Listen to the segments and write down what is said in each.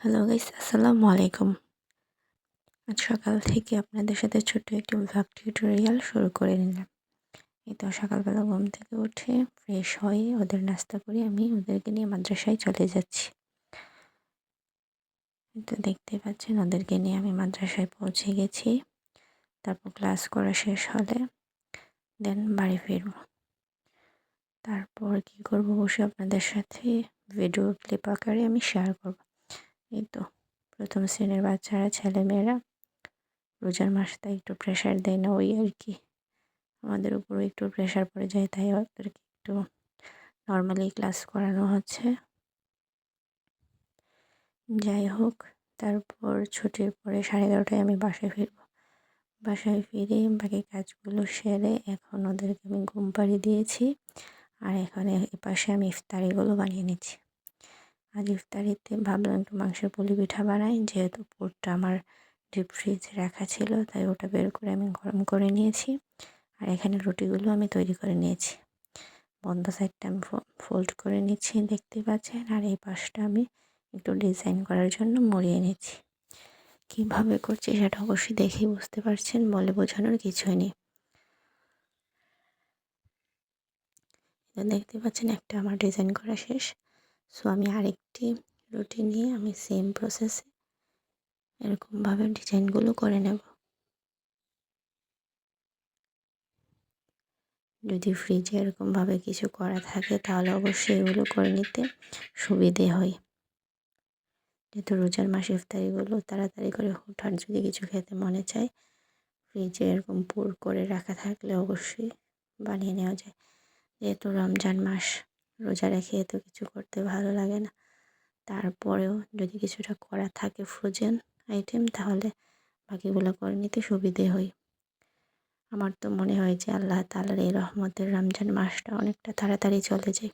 Hello guys আসসালামু আলাইকুম আজ সকাল থেকে আপনাদের সাথে ছোট্ট একটি ভ্লগ টিউটোরিয়াল শুরু করে নিলাম। এই তো সকালবেলা ঘুম থেকে উঠে ফ্রেশ হয়ে ওদের নাস্তা করে আমি ওদেরকে নিয়ে মাদ্রাসায় চলে যাচ্ছি। তো দেখতে পাচ্ছেন ওদেরকে নিয়ে আমি মাদ্রাসায় পৌঁছে গেছি। তারপর ক্লাস করা শেষ হলে দেন বাড়ি ফিরব। তারপর কি করব বসে আপনাদের সাথে ভিডিও ক্লিপ আকারে আমি শেয়ার করব। এই তো, প্রথম শ্রেণির বাচ্চারা, ছেলেমেয়েরা। রোজার মাস তাই একটু প্রেশার দেয় না ওই আর কি। আমাদের উপরও একটু প্রেশার পড়ে যায়, তাই ওদেরকে একটু নর্মালি ক্লাস করানো হচ্ছে। যাই হোক, তারপর ছুটির পরে সাড়ে এগারোটায় আমি বাসায় ফিরবো। বাসায় ফিরে বাকি কাজগুলো সেরে এখন ওদেরকে আমি ঘুম পাড়ি দিয়েছি। আর এখানে এপাশে আমি ইফতারিগুলো বানিয়ে নিচ্ছি। আজ ইফতারিতে ভাবলাম একটু মাংসের পুলি পিঠা বানাই। যেহেতু পুরটা আমার ডিপ ফ্রিজে রাখা ছিল, তাই ওটা বের করে আমি গরম করে নিয়েছি। আর এখানে রুটিগুলো আমি তৈরি করে নিয়েছি। বন্ধ সাইডটা আমি ফোল্ড করে নিচ্ছি, দেখতে পাচ্ছেন। আর এই পাশটা আমি একটু ডিজাইন করার জন্য মরিয়ে নিচ্ছি। কীভাবে করছি সেটা অবশ্যই দেখেই বুঝতে পারছেন, বলে বোঝানোর কিছুই নেই। দেখতে পাচ্ছেন একটা আমার ডিজাইন করা শেষ। সো আমি আরেকটি রুটি নিয়ে আমি সেম প্রসেসে এরকমভাবে ডিজাইনগুলো করে নেব। যদি ফ্রিজে এরকমভাবে কিছু করা থাকে, তাহলে অবশ্যই এগুলো করে নিতে সুবিধে হয়। যেহেতু রোজার মাসে, ইফতারিগুলো তাড়াতাড়ি করে হুটহাট যদি কিছু খেতে মনে চায় ফ্রিজে এরকম পুর করে রাখা থাকলে অবশ্যই বানিয়ে নেওয়া যায়। যেহেতু রমজান মাস রোজা রেখে এত কিছু করতে ভালো লাগে না। তারপরেও যদি কিছুটা করা থাকে ফ্রোজেন আইটেম, তাহলে বাকিগুলো করে নিতে সুবিধে হয়। আমার তো মনে হয় যে আল্লাহ তালার এই রহমতের রমজান মাসটা অনেকটা তাড়াতাড়ি চলে যায়।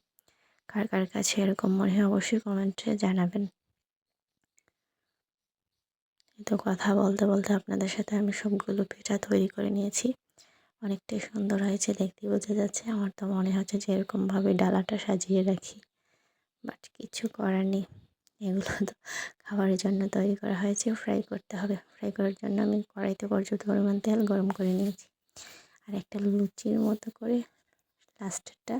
কার কার কাছে এরকম মনে হয় অবশ্যই কমেন্টে জানাবেন। তো কথা বলতে বলতে আপনাদের সাথে আমি সবগুলো পিঠা তৈরি করে নিয়েছি। অনেকটাই সুন্দর হয়েছে দেখতে বোঝা যাচ্ছে। আমার তো মনে হচ্ছে যে এরকমভাবে ডালাটা সাজিয়ে রাখি। বাট কিছু করার নেই। এগুলো তো খাবারের জন্য তৈরি করা হয়েছে। ফ্রাই করতে হবে। ফ্রাই করার জন্য আমি কড়াইতে পর্যাপ্ত পরিমাণ তেল গরম করে নিয়েছি। আর একটা লুচির মতো করে লাস্টেরটা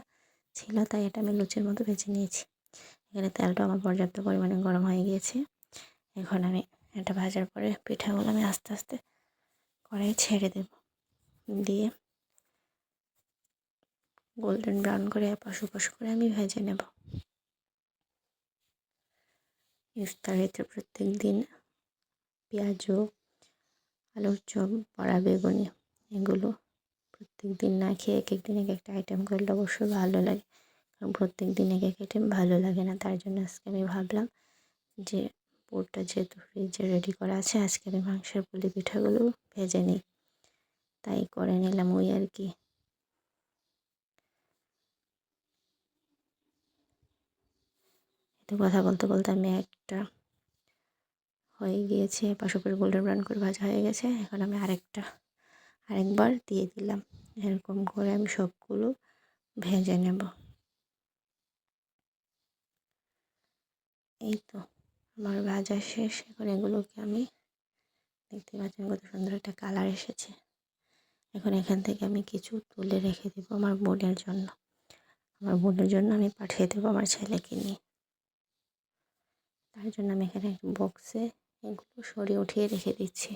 ছিল, তাই এটা আমি লুচির মতো ভেজে নিয়েছি। এখানে তেলটা আমার পর্যাপ্ত পরিমাণে গরম হয়ে গিয়েছে। এখন আমি এটা ভাজার পরে পিঠাগুলো আমি আস্তে আস্তে কড়াই ছেড়ে দেব। দিয়ে গোল্ডেন ব্রাউন করে পশু পশু করে আমি ভেজে নেব। ইফতারিতে প্রত্যেক দিন। পেঁয়াজও আলুর চপ, বড়া, বেগুনি, এগুলো প্রত্যেক দিন না খেয়ে এক এক দিন এক একটা আইটেম করলে অবশ্যই ভালো লাগে। কারণ প্রত্যেক দিন এক এক আইটেম ভালো লাগে না। তার জন্য আজকে আমি ভাবলাম যে পুরটা যেহেতু ফ্রিজে রেডি করা আছে, আজকে আমি মাংসের পুলি পিঠাগুলো ভেজে নিই। তাই করে নিলাম ওই আর কি। কথা বলতে বলতে আমি একটা হয়ে গিয়েছে পাশে করে গোল্ডেন ব্রাউন করে ভাজা হয়ে গেছে। এখন আমি আরেকটা, আরেকবার দিয়ে দিলাম। এরকম করে আমি সবগুলো ভেজে নেব। এই তো আমার ভাজা শেষ। এখন এগুলোকে আমি দেখতে পাচ্ছেন কত সুন্দর একটা কালার এসেছে। এখন এখান থেকে আমি কিছু তুলে রেখে দেবো আমার বোনের জন্য। আমার বোনের জন্য আমি পাঠিয়ে দেবো আমার ছেলেকে নিয়ে। তার জন্য আমি এখানে বক্সে এগুলো সরিয়ে উঠিয়ে রেখে দিচ্ছি।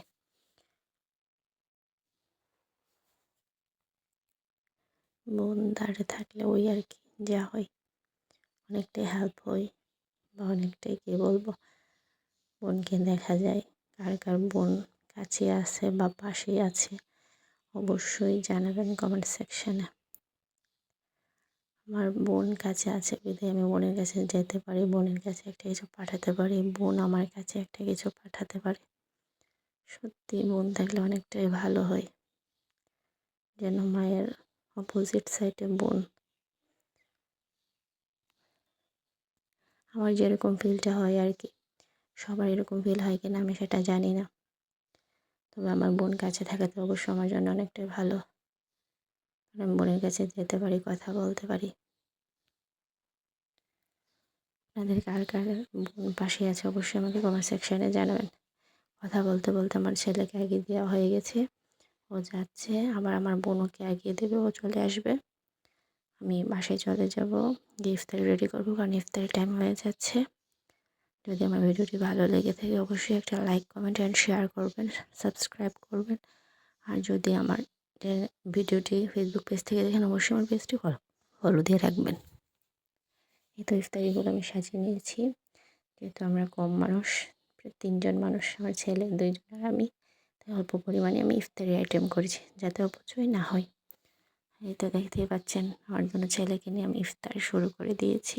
বোন দাঁড়ে থাকলে ওই আর কি, যা হয়। অনেকটাই হেল্প হয় বা অনেকটাই কী বলব, বোনকে দেখা যায়। কার কার বোন কাছে আছে বা পাশেই আছে। অবশ্যই জানাবেন কমেন্ট সেকশানে আমার বোন কাছে আছে বিধায় আমি বোনের কাছে যেতে পারি, বোনের কাছে একটা কিছু পাঠাতে পারি, বোন আমার কাছে একটা কিছু পাঠাতে পারে। সত্যি বোন থাকলে অনেকটাই ভালো হয়। যেন মায়ের অপোজিট সাইডে বোন। আমার যেরকম ফিলটা হয় আর কি, সবার এরকম ফিল হয় কিনা আমি সেটা জানি না। তবে আমার বোন কাছে থাকাতে অবশ্যই আমার জন্য অনেকটাই ভালো। আমি বোনের কাছে যেতে পারি, কথা বলতে পারি। আপনাদের কার কার বোন পাশে আছে অবশ্যই আমাকে কমেন্ট সেকশানে জানাবেন। কথা বলতে বলতে আমার ছেলেকে এগিয়ে দেওয়া হয়ে গেছে। ও যাচ্ছে, আবার আমার বোনকে এগিয়ে দেবে, ও চলে আসবে। আমি বাসায় চলে যাব, গিয়ে ইফতারি রেডি করব, কারণ ইফতারি টাইম হয়ে যাচ্ছে। যদি আমার ভিডিওটি ভালো লেগে থাকে, অবশ্যই একটা লাইক কমেন্ট অ্যান্ড শেয়ার করবেন সাবস্ক্রাইব করবেন। আর যদি আমার ভিডিওটি ফেসবুক পেজ থেকে দেখেন, অবশ্যই আমার পেজটি ফলো দিয়ে রাখবেন। এই তো ইফতারিগুলো আমি সাজিয়ে নিয়েছি। যেহেতু আমরা কম মানুষ তিনজন মানুষ, আমার ছেলে, দুইজন আর আমি, তাই অল্প পরিমাণে আমি ইফতারি আইটেম করেছি, যাতে অপচয় না হয়। এই তো দেখতেই পাচ্ছেন, আমার জন্য ছেলেকে নিয়ে আমি ইফতার শুরু করে দিয়েছি।